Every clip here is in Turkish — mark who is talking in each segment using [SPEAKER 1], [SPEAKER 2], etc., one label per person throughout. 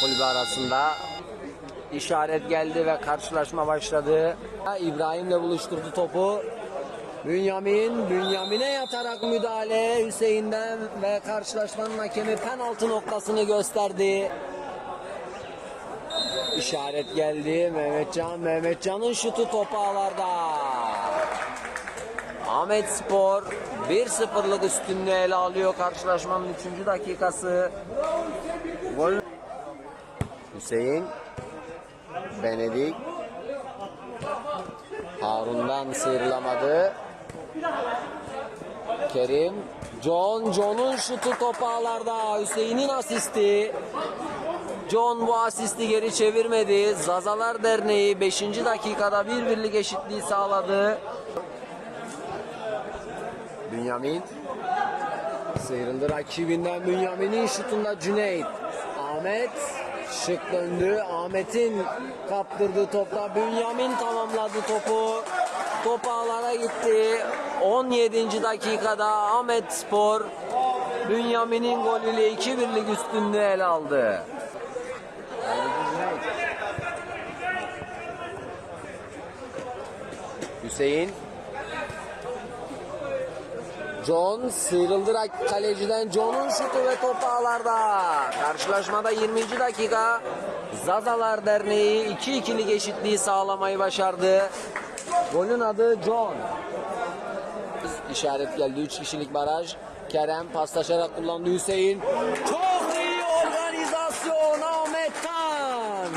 [SPEAKER 1] kulübü arasında. İşaret geldi ve karşılaşma başladı. İbrahim'le buluşturdu topu. Bünyamin, Bünyamin'e yatarak müdahale Hüseyin'den ve karşılaşmanın hakemi penaltı noktasını gösterdi. İşaret geldi. Mehmetcan, Mehmetcan'ın şutu topu ağlarda. Ahmet Spor 1-0'lık üstünlüğü ele alıyor karşılaşmanın 3. dakikası. Hüseyin Benedik Harun'dan sıyrılamadı. Kerim John John'un şutu topu ağlarda. Hüseyin'in asisti. John bu asisti geri çevirmedi. Zazalar Derneği 5. dakikada bir birlik eşitliği sağladı. Bünyamin sıyrıldı rakibinden Bünyamin'in şutunda Cüneyt. Ahmet şık döndü. Ahmet'in kaptırdığı topla Bünyamin tamamladı topu. Top ağlara gitti. 17. dakikada Ahmet Spor Bünyamin'in golüyle 2-1'lik üstünlüğü ele aldı. Hüseyin John sıyrıldı rak- kaleciden John'un şutu ve top ağlarda. Karşılaşmada 20. dakika Zazalar Derneği 2-2'lik eşitliği sağlamayı başardı. Golün adı John. İşaret geldi 3 kişilik baraj. Kerem paslaşarak kullandı Hüseyin. Çok iyi organizasyon Ahmet'ten.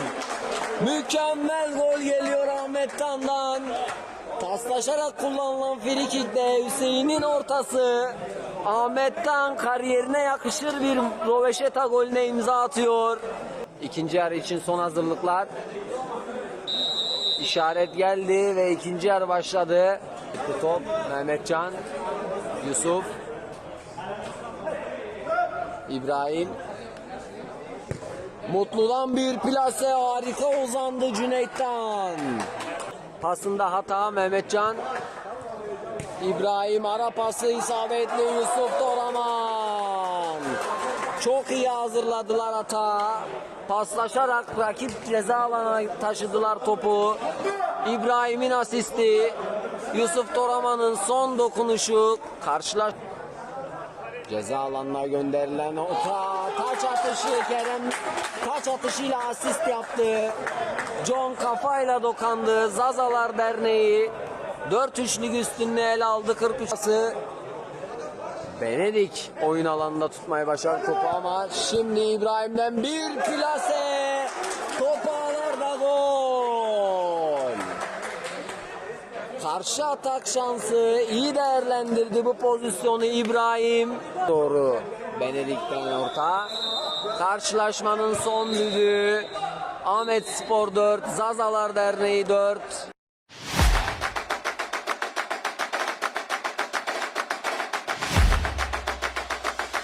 [SPEAKER 1] Mükemmel gol geliyor Ahmet'tan'dan. Paslaşarak kullanılan frikikte Hüseyin'in ortası Ahmet'ten kariyerine yakışır bir Roveşeta golüne imza atıyor. İkinci yarı için son hazırlıklar. İşaret geldi ve ikinci yarı başladı. Gitti top Mehmetcan, Yusuf, İbrahim. Mutlu'dan bir plase harika uzandı Cüneyt'ten. Pasında hata Mehmetcan. İbrahim ara pası isabetli Yusuf Toraman. Çok iyi hazırladılar hata. Paslaşarak rakip ceza alanına taşıdılar topu. İbrahim'in asisti. Yusuf Toraman'ın son dokunuşu. Karşılaş Ceza alanına gönderilen o ta, taç atışı Kerem taç atışıyla asist yaptı. John kafayla dokandı. Zazalar Derneği 4-3'lük üstünlüğü ele aldı 43 ası. Benedik oyun alanında tutmayı başardı topu ama şimdi İbrahim'den bir plase. Top ağlarda gol. Karşı atak şansı iyi değerlendirdi bu pozisyonu İbrahim. Doğru. Benedik'ten orta. Karşılaşmanın son düdüğü. Ahmet Spor 4, Zazalar Derneği 4.